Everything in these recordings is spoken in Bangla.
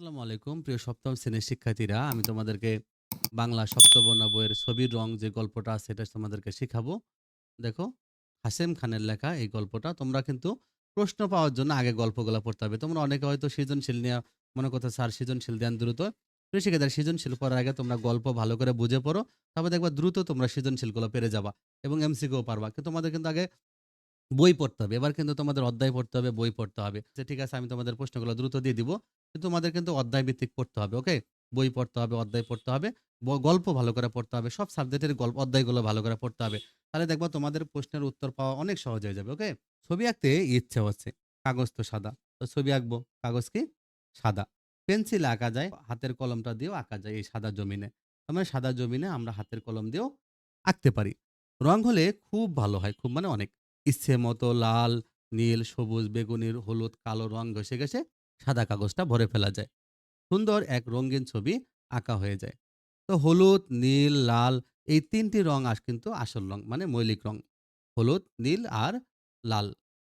আসসালামু আলাইকুম। প্রিয় সপ্তম শ্রেণির শিক্ষার্থীরা আমি তোমাদেরকে বাংলা সপ্তবর্ণ বইয়ের ছবির রং যে গল্পটা আছে এটা তোমাদেরকে শিখাবো। দেখো হাসেম খানের লেখা এই গল্পটা তোমরা কিন্তু প্রশ্ন পাওয়ার জন্য আগে গল্পগুলো পড়তে হবে। তোমরা অনেকে হয়তো সৃজনশীল নিয়ে মনে করতে স্যার সৃজনশীল দেন দ্রুত। প্রিয় শিক্ষার্থীরা সৃজনশীল পড়ার আগে তোমরা গল্প ভালো করে বুঝে পড়ো তারপর দেখবা দ্রুত তোমরা সৃজনশীলগুলো পেরে যাবা এবং এমসিকেও পারবা। কিন্তু তোমাদের কিন্তু আগে বই পড়তে হবে। এবার কিন্তু তোমাদের অধ্যায় পড়তে হবে বই পড়তে হবে। আচ্ছা, ঠিক আছে আমি তোমাদের প্রশ্নগুলো দ্রুত দিয়ে দিব। কিন্তু তোমাদের কিন্তু অধ্যায় ভিত্তিক পড়তে হবে ওকে বই পড়তে হবে, অধ্যায় পড়তে হবে গল্প ভালো করে পড়তে হবে, সব সাবজেক্টের গল্প, অধ্যায়গুলো ভালো করে পড়তে হবে। তাহলে দেখব তোমাদের প্রশ্নের উত্তর পাওয়া অনেক সহজ হয়ে যাবে ওকে ছবি আঁকতে ইচ্ছে হচ্ছে, কাগজ তো সাদা। তো ছবি আঁকবো, কাগজ কি? সাদা। পেন্সিল আঁকা যায়, হাতের কলমটা দিয়েও আঁকা যায় এই সাদা জমিনে। তার মানে সাদা জমিনে আমরা হাতের কলম দিয়েও আঁকতে পারি। রং হলে খুব ভালো হয়, খুব মানে অনেক। ইচ্ছে মতো লাল, নীল, সবুজ বেগুনির হলুদ, কালো রং ঘষে ঘষে সাদা কাগজটা ভরে ফেলা যায়। সুন্দর এক রঙিন ছবি আঁকা হয়ে যায়। তো হলুদ, নীল, লাল এই তিনটি রং আস কিন্তু আসল রং মানে মৌলিক রং হলুদ, নীল আর লাল।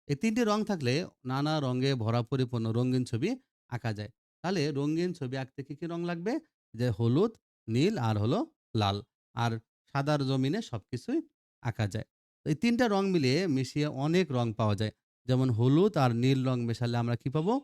এই তিনটি রং থাকলে নানা রঙে ভরা পরিপূর্ণ রঙিন ছবি আঁকা যায়। তাহলে রঙিন ছবি আঁকতে কি কি রং লাগবে? যে হলুদ, নীল আর হলো লাল আর সাদার জমিনে সবকিছুই আঁকা যায়। এই তিনটা রং মিলিয়ে মিশিয়ে অনেক রং পাওয়া যায়। যেমন হলুদ আর নীল রং মেশালে আমরা কি পাবো?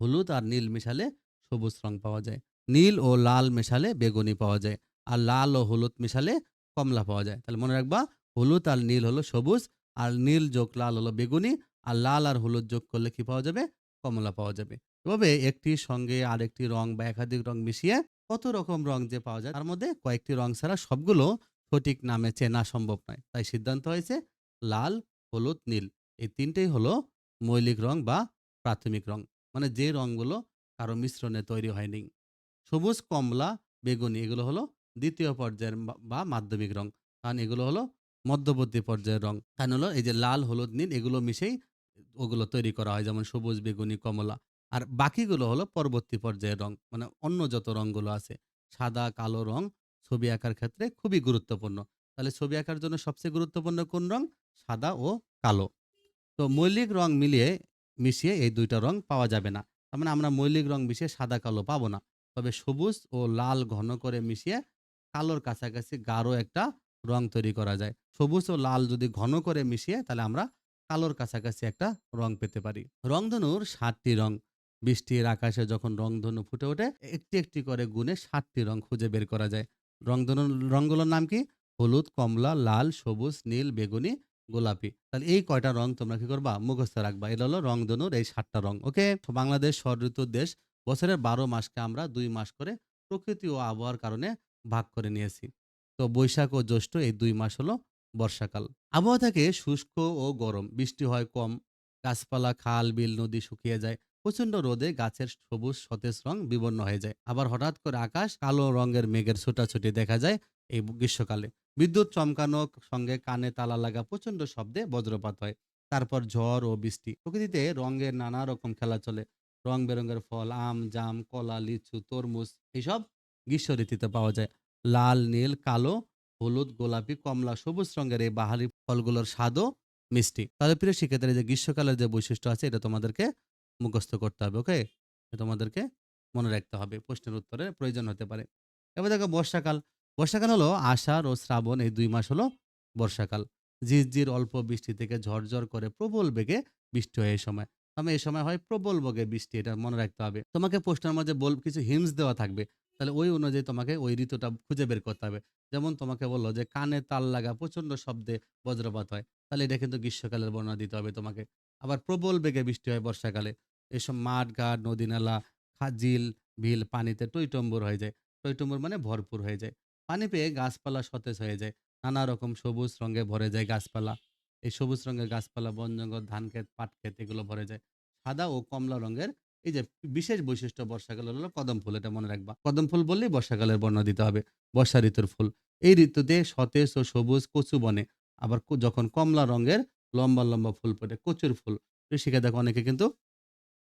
হলুদ আর নীল মেশালে সবুজ রং পাওয়া যায়। নীল ও লাল মেশালে বেগুনি পাওয়া যায় আর লাল ও হলুদ মেশালে কমলা পাওয়া যায়। তাহলে মনে রাখবা হলুদ আর নীল হলো সবুজ আর নীল যোগ লাল হলো বেগুনি আর লাল আর হলুদ যোগ করলে কি পাওয়া যাবে? কমলা পাওয়া যাবে। এভাবে একটির সঙ্গে আরেকটি রং বা একাধিক রং মিশিয়ে কত রকম রং যে পাওয়া যায় তার মধ্যে কয়েকটি রং ছাড়া সবগুলো সঠিক নামে চেনা সম্ভব নয়। তাই সিদ্ধান্ত হয়েছে লাল, হলুদ, নীল এই তিনটেই হলো মৌলিক রং বা প্রাথমিক রং। মানে যে রংগুলো কারও মিশ্রণে তৈরি হয়নি। সবুজ, কমলা, বেগুনি, এগুলো হলো দ্বিতীয় পর্যায়ের বা- মাধ্যমিক রং। কারণ এগুলো হলো মধ্যবর্তী পর্যায়ের রং। কারণ হলো এই যে লাল, হলুদ, নীল, এগুলো মিশেই ওগুলো তৈরি করা হয়, যেমন সবুজ, বেগুনি, কমলা। আর বাকিগুলো হলো পরবর্তী পর্যায়ের রং মানে অন্য যত রংগুলো আছে, সাদা, কালো রং, ছবি আঁকার ক্ষেত্রে খুবই গুরুত্বপূর্ণ। তাহলে ছবি আঁকার জন্য সবচেয়ে গুরুত্বপূর্ণ কোন রং? সাদা ও কালো। তো মৌলিক রং মিলিয়ে মিশিয়ে এই দুইটা রং পাওয়া যাবে না। তার মানে আমরা মৌলিক রং মিশিয়ে সাদা, কালো পাবো না। তবে সবুজ ও লাল ঘন করে মিশিয়ে কালোর কাছাকাছি গাঢ় একটা রং তৈরি করা যায়। সবুজ ও লাল যদি ঘন করে মিশিয়ে তাহলে আমরা কালোর কাছাকাছি একটা রং পেতে পারি। রংধনুর সাতটি রং বৃষ্টির আকাশে যখন রংধনু ফুটে ওঠে, একটি একটি করে গুণে সাতটি রং খুঁজে বের করা যায়। রংধনুর রংগুলোর নাম কি? হলুদ, কমলা, লাল, সবুজ, নীল, বেগুনি গোলাপি। তাহলে এই কয়টা রং তোমরা কি করবা? মুখস্থ রাখবা। এটা হলো রংধনুর এই সাতটা রং, ওকে? বাংলাদেশ ষড় ঋতুর দেশ। বছরের বারো মাসকে আমরা দুই মাস করে প্রকৃতি ও আবহাওয়ার কারণে ভাগ করে নিয়েছি। তো বৈশাখ ও জ্যৈষ্ঠ এই দুই মাস হলো বর্ষাকাল। আবহাওয়া থাকে শুষ্ক ও গরম। বৃষ্টি হয় কম। গাছপালা, খাল, বিল, নদী শুকিয়ে যায়। প্রচণ্ড রোদে গাছের সবুজ, সতেজ রং বিবর্ণ হয়ে যায়। আবার হঠাৎ করে আকাশ কালো রঙের মেঘের ছোটাছুটি দেখা যায় এই গ্রীষ্মকালে। বিদ্যুৎ চমকানো সঙ্গে কানে তালা লাগা প্রচণ্ড শব্দে বজ্রপাত হয়। তারপর ঝড় ও বৃষ্টি। প্রকৃতিতে রঙের নানা রকম খেলা চলে। রং বেরঙের ফল, আম, জাম, কলা, লিচু, তরমুজ এইসব গ্রীষ্ম ঋতুতে পাওয়া যায়। লাল, নীল, কালো, হলুদ, গোলাপি, কমলা, সবুজ রঙের এই বাহারি ফলগুলোর স্বাদও মিষ্টি। তাহলে প্রিয় শিক্ষার্থীরা যে গ্রীষ্মকালের যে বৈশিষ্ট্য আছে, এটা তোমাদেরকে মুখস্থ করতে হবে, ওকে? তোমাদেরকে মনে রাখতে হবে। প্রশ্নের উত্তরে প্রয়োজন হতে পারে। এবার দেখো, বর্ষাকাল। বর্ষাকাল হলো আষাঢ় ও শ্রাবণ, এই দুই মাস হলো বর্ষাকাল। ঝিরঝির অল্প বৃষ্টি থেকে ঝরঝর করে প্রবল বেগে বৃষ্টি হয় এই সময়। তবে এই সময় হয় প্রবল বেগে বৃষ্টি, এটা মনে রাখতে হবে। তোমাকে প্রশ্নের মাঝে বল, কিছু হিমস দেওয়া থাকবে। তাহলে ওই অনুযায়ী তোমাকে ওই ঋতুটা খুঁজে বের করতে হবে। যেমন তোমাকে বলল যে কানে তাল লাগা প্রচণ্ড শব্দে বজ্রপাত হয়। তাহলে এটা কিন্তু গ্রীষ্মকালের বর্ণনা দিতে হবে তোমাকে। আবার প্রবল বেগে বৃষ্টি হয় বর্ষাকালে। এসব মাঠ ঘাট, নদী নালা, খাজিল, বিল, পানিতে টইটম্বুর হয়ে যায়। টইটম্বুর মানে ভরপুর হয়ে যায়। পানি পেয়ে গাছপালা সতেজ হয়ে যায়। নানা রকম সবুজ রঙে ভরে যায় গাছপালা। এই সবুজ রঙের গাছপালা বন জঙ্গল ধান ক্ষেত, পাট ক্ষেত এগুলো ভরে যায়। সাদা ও কমলা রঙের এই যে বিশেষ বৈশিষ্ট্য বর্ষাকালের হলো কদম ফুল, এটা মনে রাখবা। কদম ফুল বললেই বর্ষাকালের বর্ণ দিতে হবে, বর্ষা ঋতুর ফুল। এই ঋতুতে সতেজ ও সবুজ কচু বনে, আবার যখন কমলা রঙের লম্বা লম্বা ফুল ফোটে, কচুর ফুল। শিখে দেখো অনেকে কিন্তু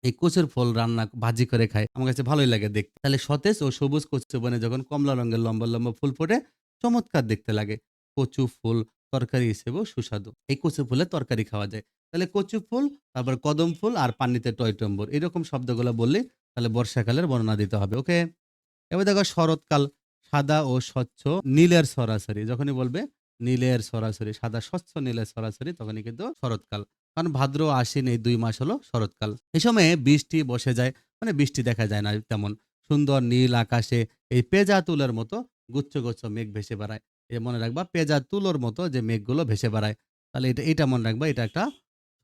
এই কচুর ফল রান্না ভাজি করে খায়। আমার কাছে ভালোই লাগে দেখতে। তাহলে সতেজ ও সবুজ কচু বনে যখন কমলা রঙের লম্বা লম্বা ফুল ফোটে, চমৎকার দেখতে লাগে। কচু ফুল, তরকারি হিসেবেও সুস্বাদু। এই কচু ফুলের তরকারি খাওয়া যায়। তাহলে কচু ফুল, তারপর কদম ফুল আর পানিতে টয়টম্বর এরকম শব্দগুলো বললে তাহলে বর্ষাকালের বর্ণনা দিতে হবে, ওকে? এবার দেখো শরৎকাল, সাদা ও স্বচ্ছ নীলের সরাসরি। যখনই বলবে নীলের সরাসরি, সাদা স্বচ্ছ নীলের সরাসরি, তখনই কিন্তু শরৎকাল। কারণ ভাদ্র আশ্বিন এই দুই মাস হলো শরৎকাল। এই সময়ে বৃষ্টি বসে যায় মানে বৃষ্টি দেখা যায় না তেমন। সুন্দর নীল আকাশে এই পেজা তুলের মতো গুচ্ছ গুচ্ছ মেঘ ভেসে বেড়ায়। এই মনে রাখবা, পেজা তুলোর মতো যে মেঘগুলো ভেসে বেড়ায়। তাহলে এটা এটা মনে রাখবা, এটা একটা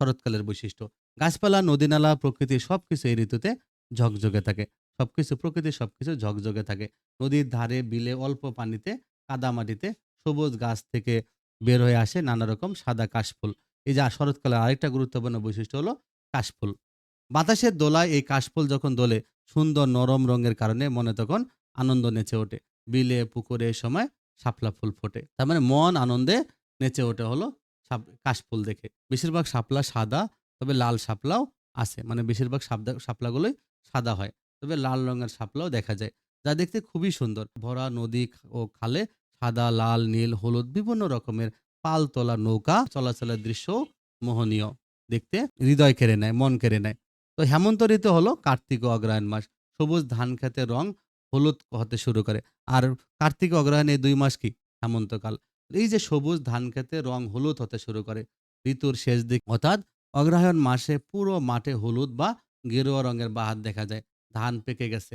শরৎকালের বৈশিষ্ট্য। গাছপালা, নদীনালা, প্রকৃতি সব কিছু এই ঋতুতে ঝকঝকে থাকে। সবকিছু, প্রকৃতি সব কিছু ঝকঝকে থাকে। নদীর ধারে বিলে অল্প পানিতে কাদামাটিতে সবুজ গাছ থেকে বের হয়ে আসে নানা রকম সাদা কাশফুল। এই যে শরৎকালের আরেকটা গুরুত্বপূর্ণ বৈশিষ্ট্য হলো কাশফুল। বাতাসের দোলায় এই কাশফুল যখন দোলে, সুন্দর নরম রঙের কারণে মনে তখন আনন্দ নেচে ওঠে। বিলে, পুকুরে সময় শাপলা ফুল ফোটে। তার মানে মন আনন্দে নেচে ওঠে হলো কাশফুল দেখে। বেশিরভাগ শাপলা সাদা, তবে লাল শাপলাও আছে। মানে বেশিরভাগ শাপলা শাপলাগুলোই সাদা হয়। তবে লাল রঙের শাপলাও দেখা যায়, যা দেখতে খুবই সুন্দর। ভরা নদী ও খালে সাদা, লাল, নীল, হলুদ বিভিন্ন রকমের পাল তোলা নৌকা চলাচলের দৃশ্য মোহনীয়। দেখতে হৃদয় কেড়ে নেয়, মন কেড়ে নেয়। তো হেমন্ত ঋতু হলো কার্তিক অগ্রহায়ণ মাস। সবুজ ধান খেতের রং হলুদ হতে শুরু করে। আর কার্তিক অগ্রহায়ণ এই দুই মাস কি? হেমন্তকাল এই যে সবুজ ধান খেতে রং হলুদ হতে শুরু করে। ঋতুর শেষ দিক অর্থাৎ অগ্রহায়ণ মাসে পুরো মাঠে হলুদ বা গেরুয়া রঙের বাহার দেখা যায়। ধান পেকে গেছে।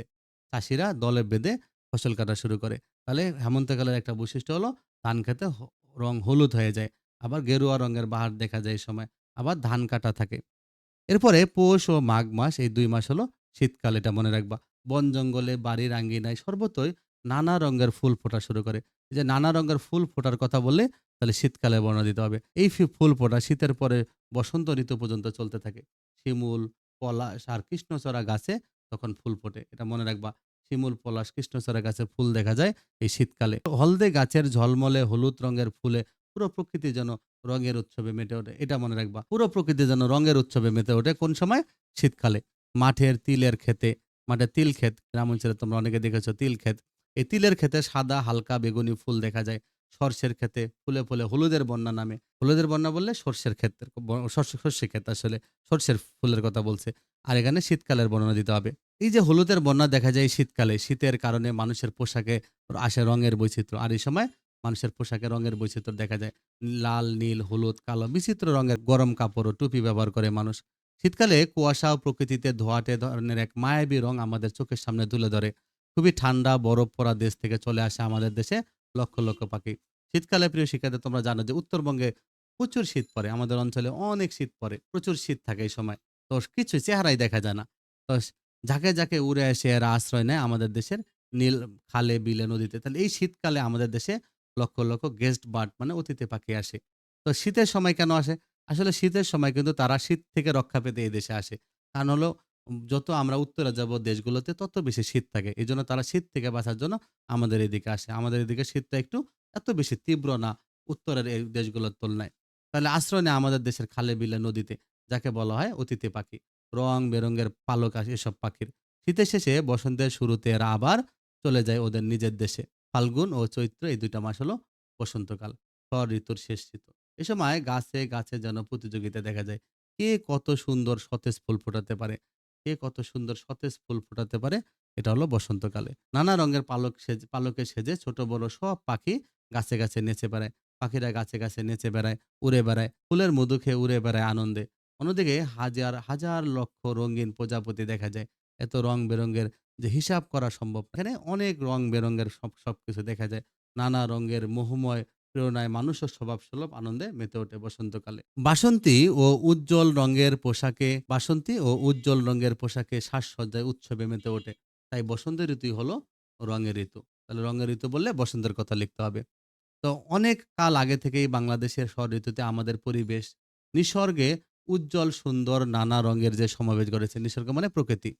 চাষিরা দলে বেঁধে ফসল কাটা শুরু করে। তাহলে হেমন্তকালের একটা বৈশিষ্ট্য হলো ধান খেতে রং হলুদ হয়ে যায়, আবার গেরুয়া রঙের বাহার দেখা যায় সময়, আবার ধান কাটা থাকে। এরপরে পৌষ ও মাঘ মাস, এই দুই মাস হলো শীতকাল, এটা মনে রাখবা। বন জঙ্গলে বাড়ির আঙ্গিনায় সর্বতই নানা রঙের ফুল ফোটা শুরু করে। যে নানা রঙের ফুল ফোটার কথা বললে, তাহলে শীতকালে বর্ণনা দিতে হবে। এই ফুল ফোটা শীতের পরে বসন্ত ঋতু পর্যন্ত চলতে থাকে। শিমুল, পলাশ আর কৃষ্ণচূড়া গাছে তখন ফুল ফোটে, এটা মনে রাখবা। শিমুল পলাশ কৃষ্ণচূড়া গাছে ফুল দেখা যায় এই শীতকালে। হলদে গাছের ঝলমলে হলুদ রঙের ফুলে পুরো প্রকৃতি যেন রঙের উৎসবে মেতে ওঠে, এটা মনে রাখবা। পুরো প্রকৃতি যেন রঙের উৎসবে মেতে ওঠে কোন সময়? শীতকালে। মাঠের তিলের খেতে মাঠে তিল ক্ষেত, গ্রাম অঞ্চলে তোমরা অনেকে দেখেছ তিল ক্ষেত। এই তিলের ক্ষেতে সাদা হালকা বেগুনি ফুল দেখা যায়। সর্ষের ক্ষেতে ফুলে ফুলে হলুদের বন্যা নামে। হলুদের বন্যা বললে সর্ষের ক্ষেত্রের সর্ষে সর্ষে ক্ষেত আসলে সর্ষের ফুলের কথা বলছে। আর এখানে শীতকালের বর্ণনা দিতে হবে। এই যে হলুদের বন্যা দেখা যায় শীতকালে, শীতের কারণে মানুষের পোশাকে আসে রঙের বৈচিত্র্য। আর এই সময় মানুষের পোশাকে রঙের বৈচিত্র্য দেখা যায়। লাল, নীল, হলুদ, কালো বিচিত্র রঙের গরম কাপড় ও টুপি ব্যবহার করে মানুষ। শীতকালে কুয়াশা ও প্রকৃতিতে ধোয়াটে ধরনের এক মায়াবী রং আমাদের চোখের সামনে তুলে ধরে। খুবই ঠান্ডা, বরফ পরা দেশ থেকে চলে আসে আমাদের দেশে লক্ষ লক্ষ পাখি। শীতকালে প্রিয় শিক্ষার্থী, তোমরা জানো যে উত্তরবঙ্গে প্রচুর শীত পড়ে। আমাদের অঞ্চলে অনেক শীত পড়ে। প্রচুর শীত থাকে এই সময়। তো কিছু চেহারাই দেখা যায় না। তো ঝাঁকে ঝাঁকে উড়ে এসে এরা আশ্রয় নেয় আমাদের দেশের নীল, খালে, বিলে নদীতে। তাহলে এই শীতকালে আমাদের দেশে লক্ষ লক্ষ গেস্ট বার্ড মানে অতিথি পাখি আসে। তো শীতের সময় কেন আসে? আসলে শীতের সময় কিন্তু তারা শীত থেকে রক্ষা পেতে এই দেশে আসে। কারণ হলো যত আমরা উত্তরে যাব দেশগুলোতে তত বেশি শীত থাকে। এই জন্য তারা শীত থেকে বাঁচার জন্য আমাদের এদিকে আসে। আমাদের এদিকে শীতটা একটু, এত বেশি তীব্র না উত্তরের এই দেশগুলোর তুলনায়। তাহলে আশ্রয় নেয় আমাদের দেশের খালে, বিলে, নদীতে, যাকে বলা হয় অতিথি পাখি। রং বেরঙের পালক আসে এসব পাখির। শীতের শেষে বসন্তের শুরুতে এরা আবার চলে যায় ওদের নিজের দেশে। ফাল্গুন ও চৈত্র এই দুইটা মাস হলো বসন্তকাল শর ঋতুর শেষ ঋতু। এ সময় গাছে গাছে যেন প্রতিযোগিতা দেখা যায়। কে কত সুন্দর সতেজ ফুল ফোটাতে পারে? কে কত সুন্দর সতেজ ফুল ফোটাতে পারে? এটা হলো বসন্তকালে। নানা রঙের পালক সেজে, পালকে সেজে ছোট বড় সব পাখি গাছে গাছে নেচে বেড়ায়। পাখিরা গাছে গাছে নেচে বেড়ায়, উড়ে বেড়ায়। ফুলের মধু খেয়ে উড়ে বেড়ায় আনন্দে। অন্যদিকে হাজার হাজার লক্ষ রঙিন প্রজাপতি দেখা যায়। এত রং বেরঙের যে হিসাব করা সম্ভব এখানে অনেক রং বেরঙের সব, সবকিছু দেখা যায়। নানা রঙের মোহময় প্রেরণায় মানুষও স্বভাব সুলভ আনন্দে মেতে ওঠে বসন্তকালে। বাসন্তী ও উজ্জ্বল রঙের পোশাকে, বাসন্তী ও উজ্জ্বল রঙের পোশাকে সাজসজ্জায় উৎসবে মেতে ওঠে। তাই বসন্ত ঋতুই হলো রঙের ঋতু। তাহলে রঙের ঋতু বললে বসন্তের কথা লিখতে হবে। তো অনেক কাল আগে থেকেই বাংলাদেশের শর ঋতুতে আমাদের পরিবেশ, নিসর্গে উজ্জ্বল, সুন্দর, নানা রঙের যে সমাবেশ ঘটেছে, নিসর্গ মানে প্রকৃতি।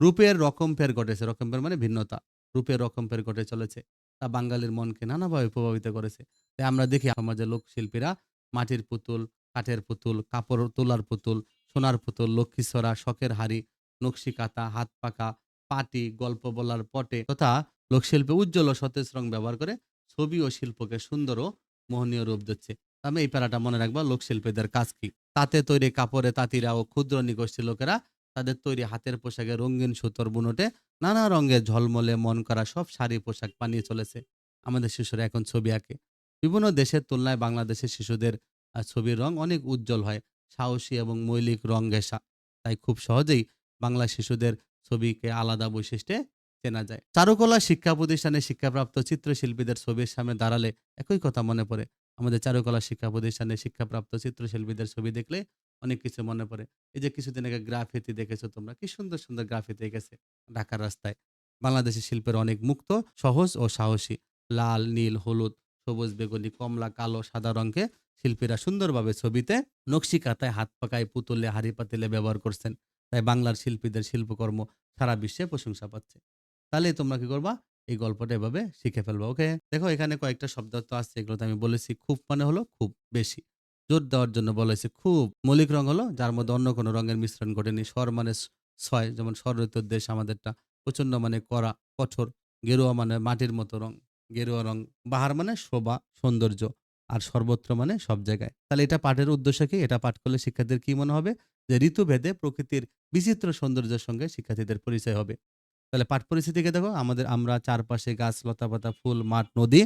রূপের রকম ফের ঘটেছে, রকম ফের মানে ভিন্নতা। রূপের রকম ফের ঘটে চলেছে। তা বাঙালির মনকে নানাভাবে প্রভাবিত করেছে। তাই আমরা দেখি সমাজের লোকশিল্পীরা মাটির পুতুল, কাঠের পুতুল, কাপড় তোলার পুতুল, সোনার পুতুল লক্ষ্মীছড়া শখের হাড়ি, নকশি কাতা হাত পাকা পাটি, গল্প বলার পটে তথা লোকশিল্পে উজ্জ্বল ও সতেজ রং ব্যবহার করে ছবি ও শিল্পকে সুন্দর ও মোহনীয় রূপ দিচ্ছে। আমি এই প্যারাটা মনে রাখবা, লোকশিল্পীদের কাজ কি? তাতে তৈরি কাপড়ে তাঁতিরা ও ক্ষুদ্র নিগোষ্ঠী লোকেরা তাদের তৈরি হাতের পোশাকে রঙিন সুতোর বুনটে নানা রঙের ঝলমলে মন করা সব শাড়ি পোশাক বানিয়ে চলেছে আমাদের শিশুরা এখন ছবি আঁকে। বিভিন্ন দেশের তুলনায় বাংলাদেশের শিশুদের ছবির রং অনেক উজ্জ্বল হয়, সাহসী এবং মৌলিক রং ঘেঁষা তাই খুব সহজেই বাংলা শিশুদের ছবিকে আলাদা বৈশিষ্ট্যে চেনা যায়। চারুকলা শিক্ষা প্রতিষ্ঠানে শিক্ষাপ্রাপ্ত চিত্রশিল্পীদের ছবির সামনে দাঁড়ালে একই কথা মনে পড়ে। আমাদের চারুকলা শিক্ষা প্রতিষ্ঠানে শিক্ষাপ্রাপ্ত চিত্রশিল্পীদের ছবি দেখলে অনেক কিছু মনে পড়ে। এই যে কিছুদিন আগে গ্রাফিতি দেখেছ তোমরা? কি সুন্দর সুন্দর গ্রাফিতি এঁকেছে ঢাকার রাস্তায়। বাংলাদেশের শিল্পের অনেক মুক্ত, সহজ ও সাহসী। লাল, নীল, হলুদ, সবুজ, বেগুনি, কমলা, কালো, সাদা রঙকে শিল্পীরা সুন্দরভাবে ছবিতে নকশি কাঁথায় হাত পাকায় পুতুলে, হাড়ি পাতিলে ব্যবহার করছেন। তাই বাংলার শিল্পীদের শিল্পকর্ম সারা বিশ্বে প্রশংসা পাচ্ছে। তাহলে তোমরা কি করবা? এই গল্পটা এভাবে শিখে ফেলব, ওকে? দেখো, এখানে কয়েকটা শব্দ তো আছে এগুলো আমি বলেছি খুব মানে হলো খুব বেশি। জোর দেওয়ার জন্য বলেছি খুব। মৌলিক রং হলো, যার মধ্যে অন্য কোনো রঙের মিশ্রণ ঘটেনি। স্বর মানে ছয় যেমন স্বর ঋতুর দেশ আমাদেরটা। প্রচণ্ড মানে কড়া, কঠোর, গেরুয়া মানে মাটির মতো রং। গেরুয়া রং, বাহার মানে শোভা, সৌন্দর্য, আর সর্বত্র মানে সব জায়গায়। তাহলে এটা পাঠের উদ্দেশ্য কি? এটা পাঠ করলে শিক্ষার্থীদের কি মনে হবে? যে ঋতুভেদে প্রকৃতির বিচিত্র সৌন্দর্যের সঙ্গে শিক্ষার্থীদের পরিচয় হবে। তাহলে পাঠ পরিস্থিতিকে দেখো? আমাদের আমরা চারপাশে গাছ লতাপাতা ফুল, মাঠ, নদী,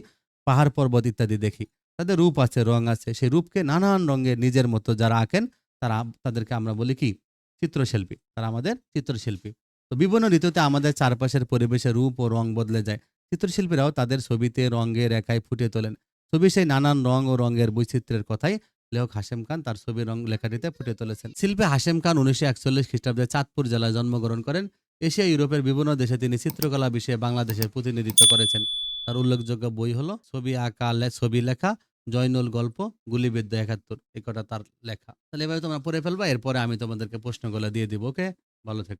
পাহাড়, পর্বত ইত্যাদি দেখি। তাদের রূপ আছে, রং আছে। সেই রূপকে নানান রঙের নিজের মতো যারা আঁকেন, তারা তাদেরকে আমরা বলি কি? চিত্রশিল্পী। তারা আমাদের চিত্রশিল্পী। তো বিভিন্ন ঋতুতে আমাদের চারপাশের পরিবেশের রূপ ও রং বদলে যায়। চিত্রশিল্পীরাও তাদের ছবিতে রঙে রেখায় ফুটিয়ে তোলেন। ছবি সেই নানান রং ও রঙের বৈচিত্র্যের কথাই লেখক হাশেম খান তার ছবি রং লেখাটিতে ফুটিয়ে তুলেছেন। শিল্পী হাশেম খান উনিশশো একচল্লিশ খ্রিস্টাব্দে চাঁদপুর জেলায় জন্মগ্রহণ করেন। এশিয়া, ইউরোপের বিভিন্ন দেশে তিনি চিত্রকলা বিষয়ে বাংলাদেশের প্রতিনিধিত্ব করেছেন। তার উল্লেখযোগ্য বই হলো ছবি আঁকা ছবি লেখা, জয়নুল গল্প গুলিবিদ্যা একাত্তর, এই কটা তার লেখা। তাহলে এভাবে তোমরা পড়ে ফেলবা, এরপরে আমি তোমাদেরকে প্রশ্নগুলো দিয়ে দিব, ওকে? ভালো থেকো।